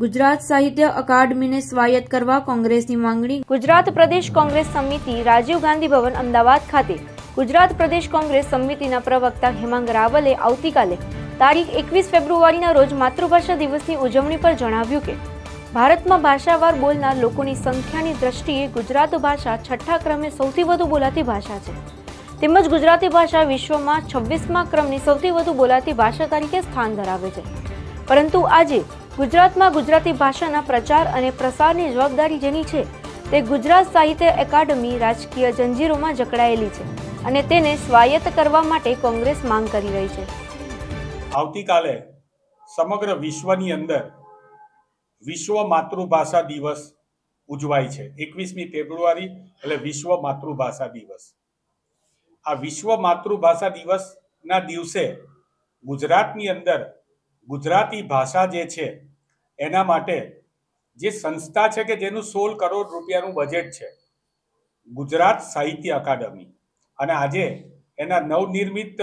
ગુજરાત સાહિત્ય અકાદમીને સ્વાયત્ત કરવા કોંગ્રેસની માંગણી. ગુજરાત પ્રદેશ કોંગ્રેસ સમિતિ રાજીવ ગાંધી ભવન અમદાવાદ ખાતે. ગુજરાત પ્રદેશ કોંગ્રેસ સમિતિના પ્રવક્તા હેમાંગ રાવલે આવતીકાલે તારીખ એકવીસ ફેબ્રુઆરીના રોજ માતૃભાષા દિવસની ઉજવણી પર જણાવ્યું કે, ભારતમાં ભાષાવાર બોલનાર લોકોની સંખ્યાની દ્રષ્ટિએ ગુજરાત ભાષા છઠ્ઠા ક્રમે સૌથી વધુ બોલાતી ભાષા છે. તેમજ ગુજરાતી ભાષા વિશ્વમાં છવ્વીસમા ક્રમની સૌથી વધુ બોલાતી ભાષા તરીકે સ્થાન ધરાવે છે. પરંતુ આજે ગુજરાતમાં ગુજરાતી ભાષાના પ્રચાર અને પ્રસારની જવાબદારી જેની છે, તે ગુજરાત સાહિત્ય એકાડમી રાજકીય જંજીરોમાં જકડાયેલી છે અને તેને સ્વાયત્ત કરવા માટે કોંગ્રેસ માંગ કરી રહી છે. આવતીકાલે સમગ્ર વિશ્વની અંદર વિશ્વ માતૃભાષા દિવસ ઉજવાય છે. એકવીસમી ફેબ્રુઆરી એટલે વિશ્વ માતૃભાષા દિવસ. આ વિશ્વ માતૃભાષા દિવસના દિવસે ગુજરાતની અંદર ગુજરાતી ભાષા જે છે એના માટે જે સંસ્થા છે કે જેનું સોળ કરોડ રૂપિયાનું બજેટ છે, ગુજરાત સાહિત્ય અકાદમી અને આજે એના નવનિર્મિત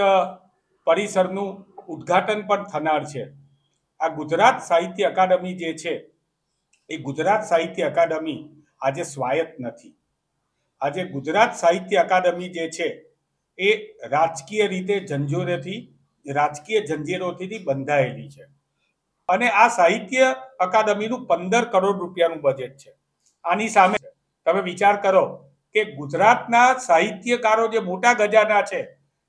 પરિસરનું ઉદ્ઘાટન પણ થનાર છે. આ ગુજરાત સાહિત્ય અકાદમી જે છે, એ ગુજરાત સાહિત્ય અકાદમી આજે સ્વાયત્ત નથી. આજે ગુજરાત સાહિત્ય અકાદમી જે છે, એ રાજકીય રીતે ઝંઝોરેથી, રાજકીય જંજીરોથી બંધાયેલી છે. અને આ સાહિત્ય અકાદમીનું પંદર કરોડ રૂપિયાનું બજેટ છે. આની સામે તમે વિચાર કરો કે ગુજરાતના સાહિત્યકારો જે મોટા ગજાના છે,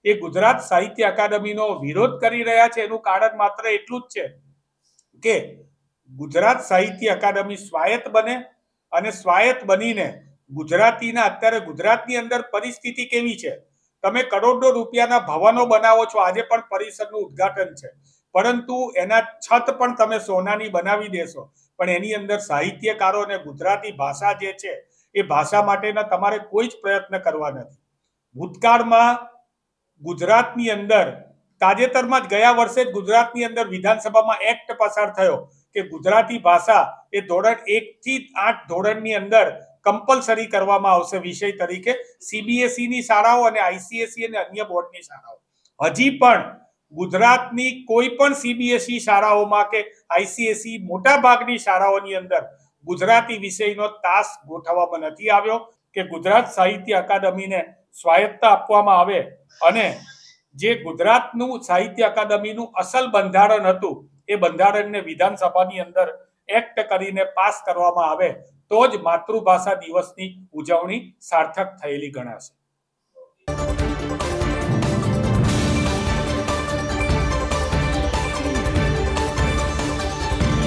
એ ગુજરાત સાહિત્ય અકાદમીનો વિરોધ કરી રહ્યા છે એનું કારણ માત્ર એટલું જ છે કે ગુજરાત સાહિત્ય અકાદમી સ્વાયત્ત બને અને સ્વાયત્ત બનીને ગુજરાતીના અત્યારે ગુજરાતની અંદર પરિસ્થિતિ કેવી છે? તમે કરોડો રૂપિયાના ભવનો બનાવો છો, આજે પણ પરિસરનું ઉદ્ઘાટન છે. પરંતુ એના છત પણ તમે સોનાની બનાવી દેશો. પણ એની અંદર સાહિત્યકારો અને ગુજરાતી ભાષા જે છે, એ ભાષા માટેના તમારે કોઈ જ પ્રયત્ન કરવા નથી. ભૂતકાળમાં ગુજરાતની અંદર, તાજેતરમાં જ ગયા વર્ષે જ ગુજરાતની અંદર વિધાનસભામાં એક્ટ પસાર થયો કે ગુજરાતી ભાષા એ ધોરણ એક થી આઠ ધોરણની અંદર કમ્પલસરી કરવામાં આવશે વિષય તરીકે. સીબીએસઈ ની શાળાઓ અને આઈસીએસઈ અને અન્ય બોર્ડની શાળાઓ. હજી પણ ગુજરાતની કોઈ પણ સીબીએસઈ શાળાઓમાં કે આઈસીએસઈ મોટા ભાગની શાળાઓની અંદર ગુજરાતી વિષયનો તાસ ગોઠવવામાં નથી આવ્યો કે ગુજરાત સાહિત્ય અકાદમીને સ્વાયત્તા આપવામાં આવે અને જે ગુજરાતનું સાહિત્ય અકાદમીનું અસલ બંધારણ હતું, એ બંધારણને વિધાનસભાની અંદર એક્ટ કરીને પાસ કરવામાં આવે, તો જ માતૃભાષા દિવસની ઉજવણી સાર્થક થયેલી ગણાશે.